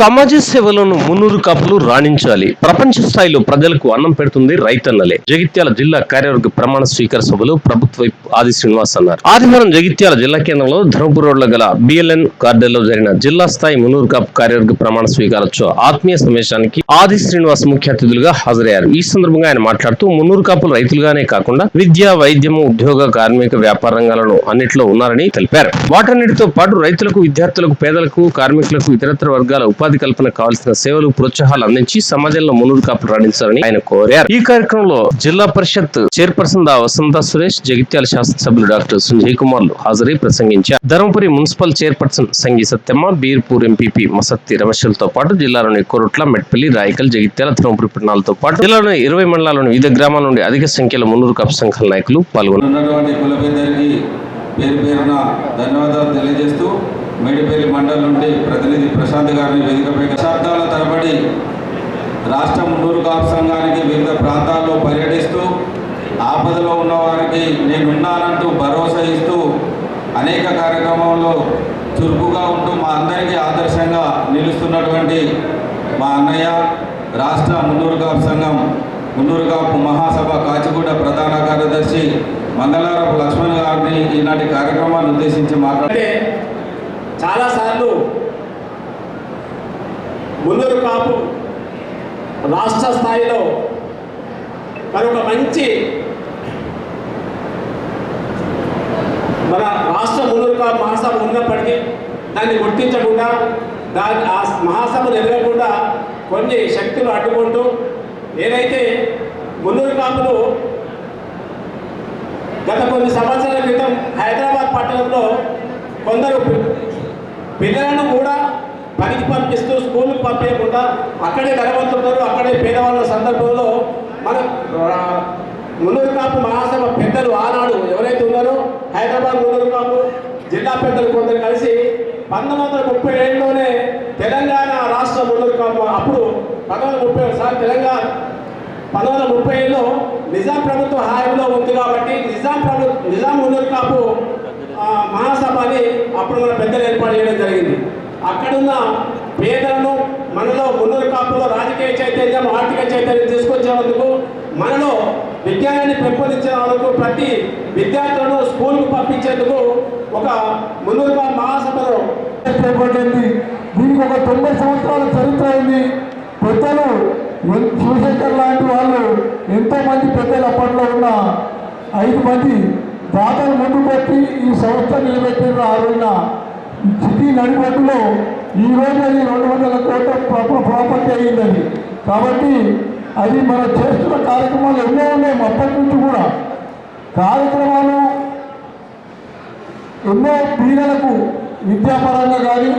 సమాజ సేవలను మున్నూరు కాపులు రాణించాలి. ప్రపంచ స్థాయిలో ప్రజలకు అన్నం పెడుతుంది రైతన్నలే. జగిత్యాల జిల్లా కార్యవర్గ ప్రమాణ స్వీకార సభలో ప్రభుత్వ ఆది శ్రీనివాస్ అన్నారు. ఆదివారం జగిత్యాల జిల్లా కేంద్రంలో ధర్మపుర రోడ్ల గల బిఎల్ఎన్ గార్డెన్లో జరిగిన జిల్లా స్థాయి మున్నూరు కాపు కార్యవర్గ ప్రమాణ స్వీకారోత్సవ ఆత్మీయ సమావేశానికి ఆది శ్రీనివాస్ ముఖ్య అతిథులుగా హాజరయ్యారు. ఈ సందర్భంగా ఆయన మాట్లాడుతూ మున్నూరు కాపులు రైతులుగానే కాకుండా విద్య వైద్యము ఉద్యోగ కార్మిక వ్యాపార రంగాలను అన్నింటిలో ఉన్నారని తెలిపారు. వాటన్నిటితో పాటు రైతులకు విద్యార్థులకు పేదలకు కార్మికులకు ఇతరత్ర వర్గాల ఉపాధి కల్పన కావాల్సిన సేవలు ప్రోత్సాహాలు అందించి సమాజంలో మునురు కాపులు రాణించాలని ఆయన కోరారు. ఈ కార్యక్రమంలో జిల్లా పరిషత్ చైర్పర్సన్ దా వసంత సురేష్ జగిత్యాల శాసనసభ్యులు డాక్టర్ సంజయ్ కుమార్లు హాజరై ప్రసంగించారు. Dharmapuri municipal chairperson Sangi Satyamma Birpur MPP మసత్తి రమేష్లతో పాటు జిల్లాలోని కొరుట్ల మెట్పల్లి రాయకల్ జగిత్యాల ధర్మపురి పట్టణాలతో పాటు జిల్లాలోని ఇరవై మండలాల్లోని వివిధ గ్రామాల నుండి అధిక సంఖ్యలో మున్నూరు కాపు సంఘాల నాయకులు పాల్గొన్నారు. ధన్యవాదాలు తెలియజేస్తూ మేడిపల్లి మండలం నుండి ప్రతినిధి ప్రశాంత్ గారిని వేదికపై దశాబ్దాల తరబడి రాష్ట్ర మున్నూరు కాపు సంఘానికి వివిధ ప్రాంతాల్లో పర్యటిస్తూ ఆపదలో ఉన్న వారికి నేనున్నానంటూ భరోసా ఇస్తూ అనేక కార్యక్రమంలో చురుకుగా ఉంటూ మా అందరికీ ఆదర్శంగా నిలుస్తున్నటువంటి మా అన్నయ్య రాష్ట్ర మున్నూరు కాపు సంఘం మున్నూరు కాపు మహాసభ కాచిగూడ ప్రధాన కార్యదర్శి మంగళారపు లక్ష్మణ్ గారిని ఈనాటి కార్యక్రమాన్ని ఉద్దేశించి మాట్లాడుతున్నారు చాలాసార్లు మున్నూరు కాపు రాష్ట్ర స్థాయిలో మరి ఒక మంచి మన రాష్ట్ర మున్నూరు కాపు మహాసభ ఉన్నప్పటికీ దాన్ని గుర్తించకుండా దాని ఆ మహాసభ ఎదగకుండా కొన్ని శక్తులు అడ్డుకుంటూ ఏదైతే మున్నూరు కాపులు గత కొన్ని సంవత్సరాల క్రితం హైదరాబాద్ పట్టణంలో కొందరు పిల్లలను కూడా పనికి పంపిస్తూ స్కూల్కి పంపించకుండా అక్కడే ధనవంతున్నారు అక్కడే పేదవాళ్ళ సందర్భంలో మన ఆ, మున్నూరు కాపు మహాసభ పెద్దలు ఆనాడు ఎవరైతే ఉన్నారో హైదరాబాద్ మున్నూరు కాపు జిల్లా పెద్దలు కొందరు కలిసి పంతొమ్మిది వందల ముప్పై ఏడులోనే తెలంగాణ రాష్ట్ర మున్నూరు కాపు అప్పుడు పంతొమ్మిది వందల ముప్పై సార్ తెలంగాణ పంతొమ్మిది వందల ముప్పై ఏడులో నిజాం ప్రభుత్వ హాయంలో ఉంది కాబట్టి నిజాం ప్రభు నిజాం మున్నూరు కాపు మహాసభ అని అప్పుడు మన పెద్దలు ఏర్పాటు చేయడం జరిగింది. అక్కడున్న పేదలను మనలో మున్నూరు కాపులో రాజకీయ చైతన్యం ఆర్థిక చైతన్యం తీసుకొచ్చేందుకు మనలో విజ్ఞానాన్ని పెంపొందించేందుకు ప్రతి విద్యార్థులను స్కూల్కు పంపించేందుకు ఒక మున్నూరు మహాసభలో చేపట్టింది దీనికి ఒక తొంభై సంవత్సరాల చరిత్ర ఉంది పెద్దలు శివశంకర్ లాంటి వాళ్ళు ఎంతో మంది పెద్దలు అప్పట్లో ఉన్న ఐదు మంది దాతలు ముందు పెట్టి ఈ సంస్థ నిలబెట్టిన ఆ రోజున సిటీ నడిబొడ్డులో ఈ రోజు అది రెండు వందల కోట్ల ప్రాపర్టీ అయ్యిందని కాబట్టి అది మనం చేస్తున్న కార్యక్రమాలు ఎన్నో ఉన్నాయి అప్పటి నుంచి కూడా. కార్యక్రమాలు ఎన్నో పీడలకు విద్యాపరంగా కానీ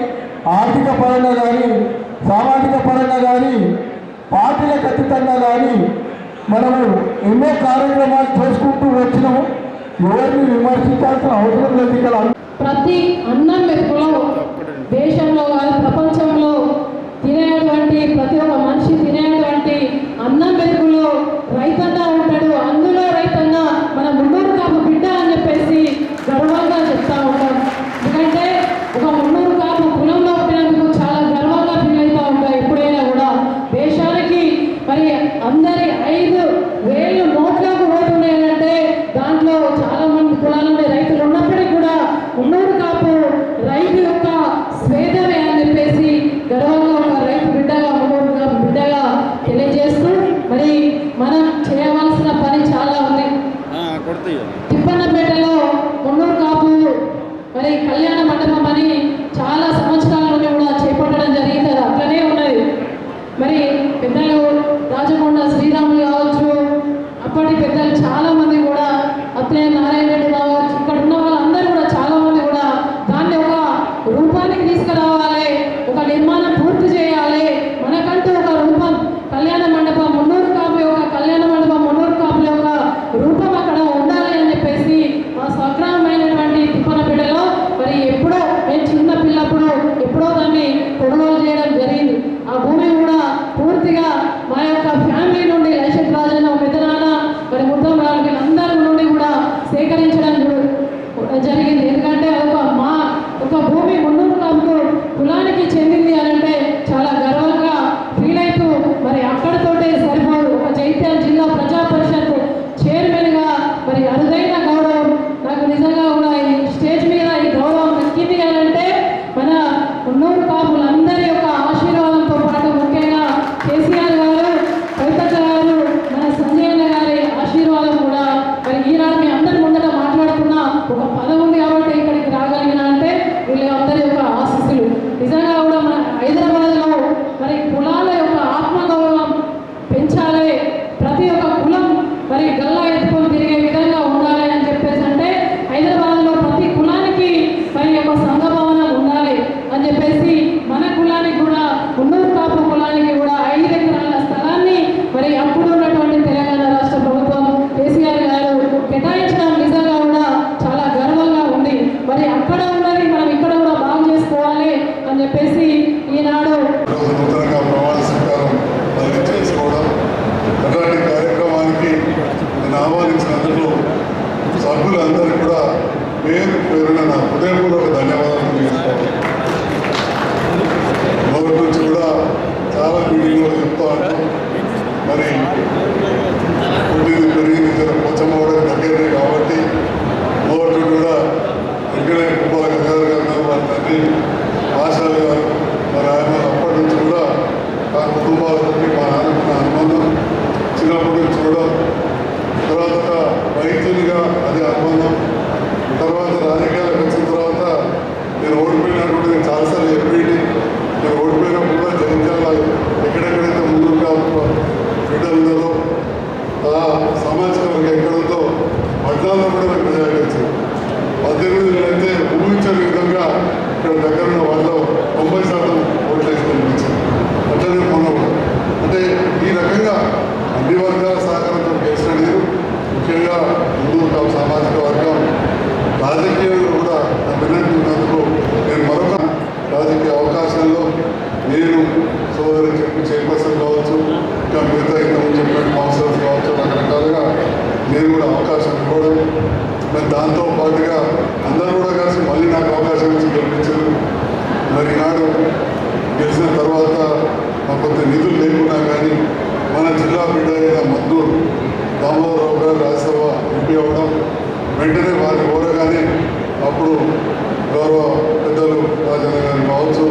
ఆర్థిక పరంగా కానీ సామాజిక పరంగా కానీ పార్టీలకు అతీతంగా కానీ మనము ఎన్నో కార్యక్రమాలు చేసుకుంటూ వచ్చినాము. ఎవరిని విమర్శించాల్సిన అవసరం లేదు ఇక్కడ. ప్రతి అన్నం మెతుకులో దేశంలో ప్రపంచంలో తినేటువంటి ప్రతి ఒక్క మనిషి నిజంగా కూడా చాలా గర్వంగా ఉంది. మరి అక్కడ ఉన్నది మనం ఇక్కడ కూడా బాగు చేసుకోవాలి అని చెప్పేసి ఈనాడు ఆహ్వానించినందుకు సభ్యులందరూ కూడా పేరు పేరున నా హృదయపూర్వక ధన్యవాదాలు మొదటి కూడా చాలా మీటింగ్లో చెప్తా మరి పుట్టింది పెరిగింది జర నేను సోదరు చెప్పి చైర్పర్సన్ కావచ్చు ఇంకా మిగతా ఇంతకుముందు చెప్పినట్టు కౌన్సిలర్స్ కావచ్చు రకరకాలుగా నేను కూడా అవకాశం ఇవ్వడం. మరి దాంతో పాటుగా అందరూ కూడా కలిసి మళ్ళీ నాకు అవకాశం ఇచ్చి గెలిపించారు మరి ఈనాడు గెలిచిన తర్వాత మా కొంత నిధులు లేకున్నా కానీ మన జిల్లా బిడ్డ అయిన మద్దూరు దామోదరరావు గారు రాజ్యసభ ఎంపీ అవ్వడం వెంటనే వారిని కోరగానే అప్పుడు గౌరవ పెద్దలు రాజన్న గారు కావచ్చు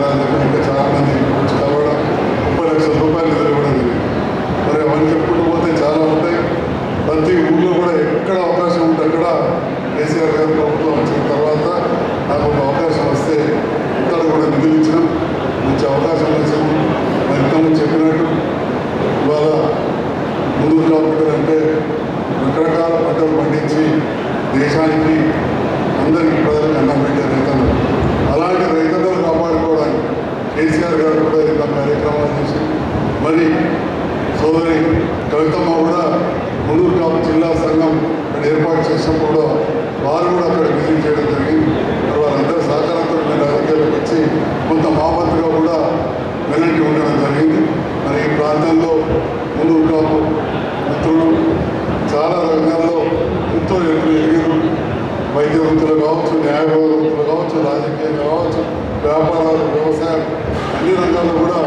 ముఖ్యమంత్రి రాజన్న గారు ఇంకా చాలామంది వచ్చి ముప్పై లక్షల రూపాయలు నిధులు ఇవ్వడం జరిగింది మరి అవన్నీ చెప్పుకుంటూ పోతే చాలా ఉంటాయి ప్రతి ఊళ్ళో కూడా ఎక్కడ అవకాశం ఉంటే అక్కడ కేసీఆర్ గారు ప్రభుత్వం వచ్చిన తర్వాత నాకు ఒక అవకాశం వస్తే ఇక్కడ కూడా నిధులు ఇచ్చినాం మంచి అవకాశం ఇచ్చాం మరి ఇంతకుముందు చెప్పినట్టు ఇవాళ ముందుకు కాకుండా అంటే రకరకాల పంటలు పండించి దేశానికి అందరికీ ప్రజలకు అన్నం గారు కూడా ఇలా కార్యక్రమాలు చేసి మరి సోదరి కవితమ్మ కూడా మున్నూరు కాపు జిల్లా సంఘం ఇక్కడ ఏర్పాటు చేసినప్పుడు కూడా వారు కూడా అక్కడ విజిట్ చేయడం జరిగింది. మరి వారందరూ సహకారంతో నేను రాజకీయాలకు వచ్చి కొంత మామత్తుగా కూడా వెనక్కి ఉండడం జరిగింది. మరి ఈ ప్రాంతంలో మున్నూరు కాపు మిత్రులు చాలా రంగాల్లో ఎంతో ఎదురు ఎగిరు వైద్య వృత్తులు కావచ్చు న్యాయ వృత్తులు కావచ్చు రాజకీయాలు కావచ్చు వ్యాపారాలు వ్యవసాయం అన్ని రంగాల్లో కూడా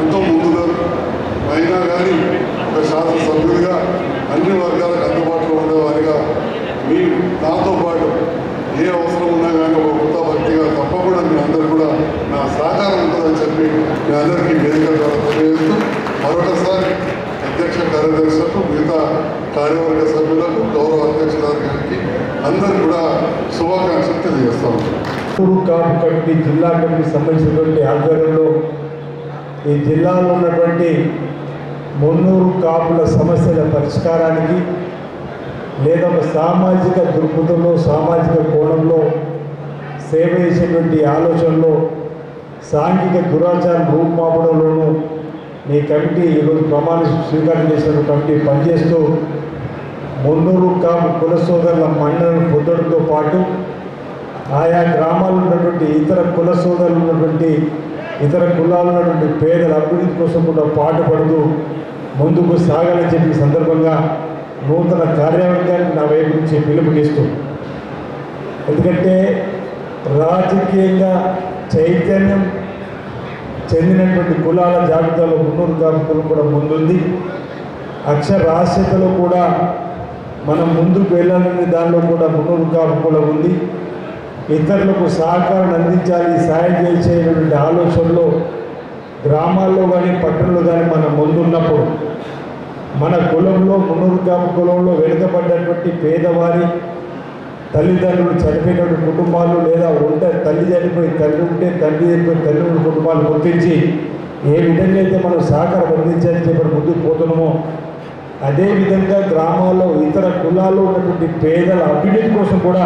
ఎంతో ముందున్నారు అయినా కానీ ఒక శాసనసభ్యుడిగా అన్ని వర్గాలకు అందుబాటులో ఉండేవారిగా మీ నాతో పాటు ఏ అవసరం ఉన్నా కానీ ఒక కొత్త భక్తిగా తప్పకుండా మీ అందరూ కూడా నా సహకారం ఉంటుందని చెప్పి మీ అందరికీ వేదిక ద్వారా తెలియజేస్తూ మరొకసారి అధ్యక్ష కార్యదర్శులకు మిగతా కార్యవర్గ సభ్యులకు గౌరవ అధ్యక్షురాలు గారికి అందరూ కూడా శుభాకాంక్షలు తెలియజేస్తాము చిత్తూరు కాపు కమిటీ జిల్లా కమిటీ సంబంధించినటువంటి ఆధ్వర్యంలో ఈ జిల్లాలో ఉన్నటువంటి మున్నూరు కాపుల సమస్యల పరిష్కారానికి లేదా ఒక సామాజిక దృక్పథంలో సామాజిక కోణంలో సేవ చేసేటువంటి ఆలోచనలో సాంఘిక దురాచారం రూపుమాపడంలోనూ మీ కమిటీ ఈరోజు ప్రమాణ స్వీకారం చేసిన కమిటీ పనిచేస్తూ మున్నూరు కాపు కుల సోదరుల మండలను పొందడంతో పాటు ఆయా గ్రామాల్లో ఉన్నటువంటి ఇతర కుల సోదరులు ఉన్నటువంటి ఇతర కులాలు ఉన్నటువంటి పేదల అభివృద్ధి కోసం కూడా పాటుపడుతూ ముందుకు సాగాలని చెప్పి సందర్భంగా నూతన కార్యవర్గానికి నా వైపు నుంచి పిలుపునిస్తూ ఎందుకంటే రాజకీయంగా చైతన్యం చెందినటువంటి కులాల జాబితాలో మున్నూరు కాపుకులు కూడా ముందుంది. అక్షరాస్యతలో కూడా మనం ముందుకు వెళ్ళాలనే దానిలో కూడా మున్నూరు కాపు కూడా ఉంది. ఇతరులకు సహకారం అందించాలి సాయం చేసేటువంటి ఆలోచనలో గ్రామాల్లో కానీ పట్టణంలో కానీ మనం ముందున్నప్పుడు మన కులంలో మున్నూరు కులంలో వెనుకబడ్డటువంటి పేదవారి తల్లిదండ్రులు చనిపోయినటువంటి కుటుంబాలు లేదా ఉంటే తల్లి చనిపోయి తల్లి ఉంటే తల్లి చనిపోయి తల్లి కుటుంబాలు గుర్తించి ఏ విధంగా అయితే మనం సహకారం అందించాలని చెప్పి ముందుకు పోతున్నామో అదేవిధంగా గ్రామాల్లో ఇతర కులాల్లో ఉన్నటువంటి పేదల అభివృద్ధి కోసం కూడా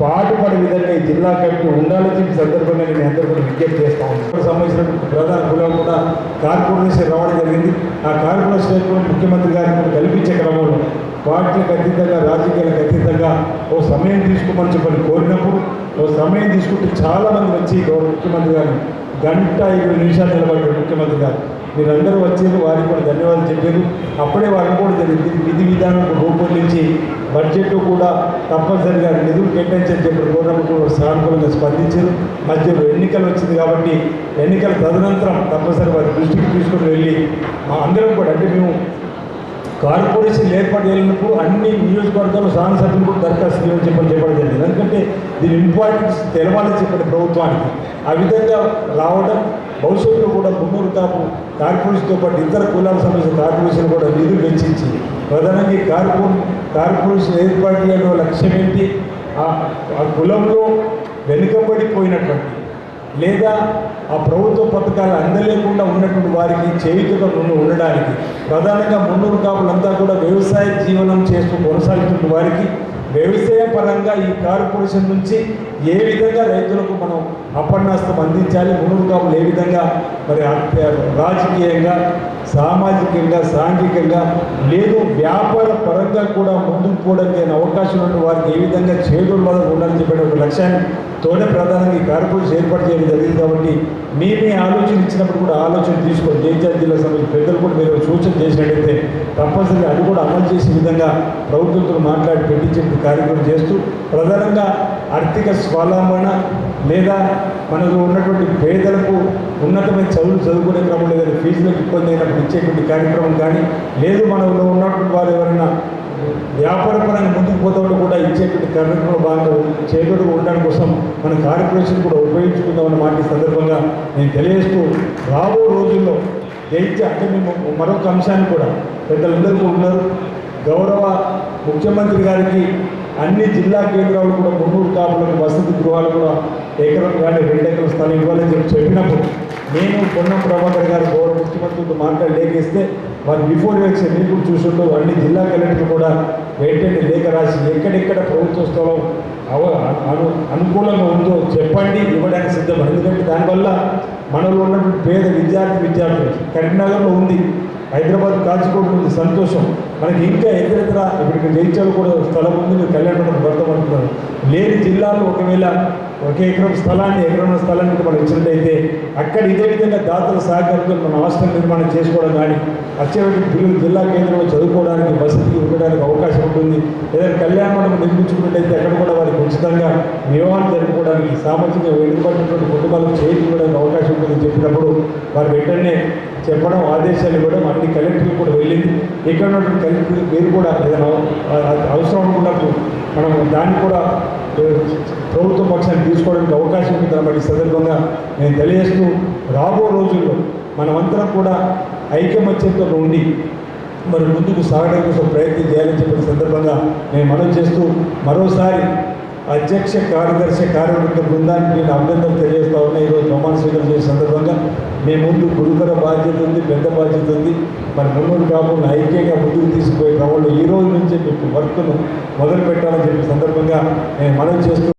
పాటుపడే విధంగా ఈ జిల్లా కమిటీ ఉండాలని చెప్పి సందర్భంగా నేను అందరూ కూడా విజ్ఞప్తి చేస్తా ఉన్నాను. సంబంధించిన ప్రధాన కులం కూడా కార్పొరేషన్ రావడం జరిగింది. ఆ కార్పొరేషన్ ముఖ్యమంత్రి గారిని కల్పించే క్రమంలో పార్టీలకు అతీతంగా రాజకీయాలకు అతీతంగా ఓ సమయం తీసుకోమని చెప్పని కోరినప్పుడు ఓ సమయం తీసుకుంటే చాలా మంది వచ్చి గౌరవ ముఖ్యమంత్రి గారిని గంట ఇరవై నిమిషాలు నిలబడ్డారు ముఖ్యమంత్రి గారు. మీరందరూ వచ్చారు వారికి కూడా ధన్యవాదాలు చెప్పారు. అప్పుడే వారికి కూడా జరిగింది. విధి విధానం రూపొందించి బడ్జెట్ కూడా తప్పనిసరిగా నిధులు కేటాయించని చెప్పిన కోరినప్పుడు కూడా సానుకూలంగా స్పందించారు. మధ్యలో ఎన్నికలు వచ్చింది కాబట్టి ఎన్నికల తదనంతరం తప్పనిసరి వారి దృష్టికి తీసుకుని వెళ్ళి మా అందరం కూడా అంటే మేము కార్పొరేషన్ ఏర్పాటు చేయాలన్నప్పుడు అన్ని నియోజకవర్గాలు శాసనసభ్యులు కూడా దరఖాస్తు చేయమని చెప్పడం జరిగింది. ఎందుకంటే దీని ఇంపార్టెన్స్ తెలవాలని చెప్పిన ప్రభుత్వానికి. ఆ విధంగా రావడం భవిష్యత్తులో కూడా మున్నూరు కాపు కార్పొరేషన్తో పాటు ఇతర కులాలకు సంబంధించిన కార్పొరేషన్ కూడా నిధులు వెచ్చించి ప్రధానంగా ఈ కార్పొ కార్పొరేషన్ ఏర్పాటు చేయడం లక్ష్యం ఏంటి? ఆ ఆ కులంలో వెనుకబడిపోయినటువంటి లేదా ఆ ప్రభుత్వ పథకాలు అందలేకుండా ఉన్నటువంటి వారికి చేయుతగా ముందు ఉండడానికి ప్రధానంగా మున్నూరు కాపులంతా కూడా వ్యవసాయ జీవనం చేస్తూ కొనసాగుతున్న వారికి వ్యవసాయ పరంగా ఈ కార్పొరేషన్ నుంచి ఏ విధంగా రైతులకు మనం అప్పన్నాస్తం అందించాలి? మూడు కాపులు ఏ విధంగా మరి రాజకీయంగా సామాజికంగా సాంఘికంగా లేదు వ్యాపార పరంగా కూడా ముందుకు పోవడానికి అవకాశం ఉన్న వారికి ఏ విధంగా చేదుల వల్ల ఉండాలని చెప్పిన ఒక లక్ష్యాన్ని తోనే ప్రధానంగా ఈ కార్పొరేషన్ ఏర్పాటు చేయడం జరిగింది కాబట్టి మీ మీ ఆలోచన ఇచ్చినప్పుడు కూడా ఆలోచన తీసుకొని జైత్యాల జిల్లా సంబంధించిన పెద్దలు కూడా మీరు సూచన చేసినట్టయితే తప్పనిసరిగా అది కూడా అమలు చేసే విధంగా ప్రభుత్వంతో మాట్లాడి పెట్టించే కార్యక్రమం చేస్తూ ప్రధానంగా ఆర్థిక స్వలంబన లేదా మనకు ఉన్నటువంటి పేదలకు ఉన్నతమైన చదువులు చదువుకునే క్రమంలో ఏదైనా ఫీజులకు ఇబ్బంది అయినప్పుడు ఇచ్చేటువంటి కార్యక్రమం కానీ లేదు మనలో ఉన్నటువంటి వారు ఎవరైనా వ్యాపారపరంగా ముందుకు పోతాడు కూడా ఇచ్చేటువంటి కార్యక్రమంలో భాగంగా చేదోడు ఉండడం కోసం మన కార్పొరేషన్ కూడా ఉపయోగించుకుందామన్న మాట సందర్భంగా నేను తెలియజేస్తూ రాబో రోజుల్లో దైత్య అంటే మేము మరొక అంశాన్ని కూడా పెద్దలందరూ ఉన్నారు. గౌరవ ముఖ్యమంత్రి గారికి అన్ని జిల్లా కేంద్రాలు కూడా మున్నూరు కాపులకు వసతి గృహాలు కూడా ఎకరం కానీ రెండు ఎకరం స్థలం ఇవ్వాలని చెప్పి చెప్పినప్పుడు నేను పొన్నం ప్రభాకర్ గారు గౌరవ ముఖ్యమంత్రితో మాట్లాడి లేఖిస్తే వారు బిఫోర్ ఎలక్షన్ మీరు కూడా చూసుకుంటూ అన్ని జిల్లా కలెక్టర్ కూడా వెంటనే లేఖ రాసి ఎక్కడెక్కడ ప్రభుత్వ స్థలం అవ అను అనుకూలంగా ఉందో చెప్పండి ఇవ్వడానికి సిద్ధం. ఎందుకంటే దానివల్ల మనలో ఉన్నటువంటి పేద విద్యార్థి విద్యార్థులు కరీంనగర్లో ఉంది. హైదరాబాద్ కాచిగూడ ఉంది సంతోషం. మనకి ఇంకా ఎక్కడెక్కడ ఇప్పుడు జయించాలు కూడా స్థలం ఉంది. మీరు కళ్యాణ భర్తం లేని జిల్లాలో ఒకవేళ ఒక ఎకరం స్థలాన్ని ఎకరం స్థలాన్ని మనం ఇచ్చినట్టయితే అక్కడ ఇదే విధంగా దాతల సహకారంతో మన హాస్టల్ నిర్మాణం చేసుకోవడం కానీ వచ్చేటువంటి పిల్లలు జిల్లా కేంద్రంలో చదువుకోవడానికి వసతి ఉండడానికి అవకాశం ఉంటుంది. లేదా కళ్యాణ మండపం నిర్మించుకున్నట్టయితే అక్కడ కూడా వారికి ఉచితంగా వివాహం జరుపుకోవడానికి సామాజిక వెనుకబడినటువంటి కుటుంబాలకు చేయించుకోవడానికి అవకాశం ఉంటుందని చెప్పినప్పుడు వారు వెంటనే చెప్పడం ఆదేశాలు ఇవ్వడం అన్ని కలెక్టర్లు కూడా వెళ్ళింది. ఇక్కడ ఉన్నటువంటి మీరు కూడా ఏదైనా అవసరం ఉన్నప్పుడు మనం దాన్ని కూడా ప్రభుత్వ పక్షాన్ని తీసుకోవడానికి అవకాశం ఉంది కాబట్టి ఈ సందర్భంగా నేను తెలియజేస్తూ రాబో రోజుల్లో మనమంతరం కూడా ఐకమత్యంతో ఉండి మరి ముందుకు సాగడం కోసం ప్రయత్నం చేయాలని చెప్పిన సందర్భంగా నేను మనం చేస్తూ మరోసారి అధ్యక్ష కార్యదర్శి కార్యవర్గ బృందానికి నేను అభ్యంతరం తెలియజేస్తా ఉన్నా. ఈరోజు ప్రమాణ స్వీకారం చేసే సందర్భంగా మీ ముందు గురుతర బాధ్యత ఉంది పెద్ద బాధ్యత ఉంది. మరి మున్నూరు కాకుండా ఐక్యంగా ముందుకు తీసుకుపోయే క్రమంలో ఈ రోజు నుంచే మీకు వర్క్ను మొదలు పెట్టాలని చెప్పిన సందర్భంగా నేను మనవి చేస్తూ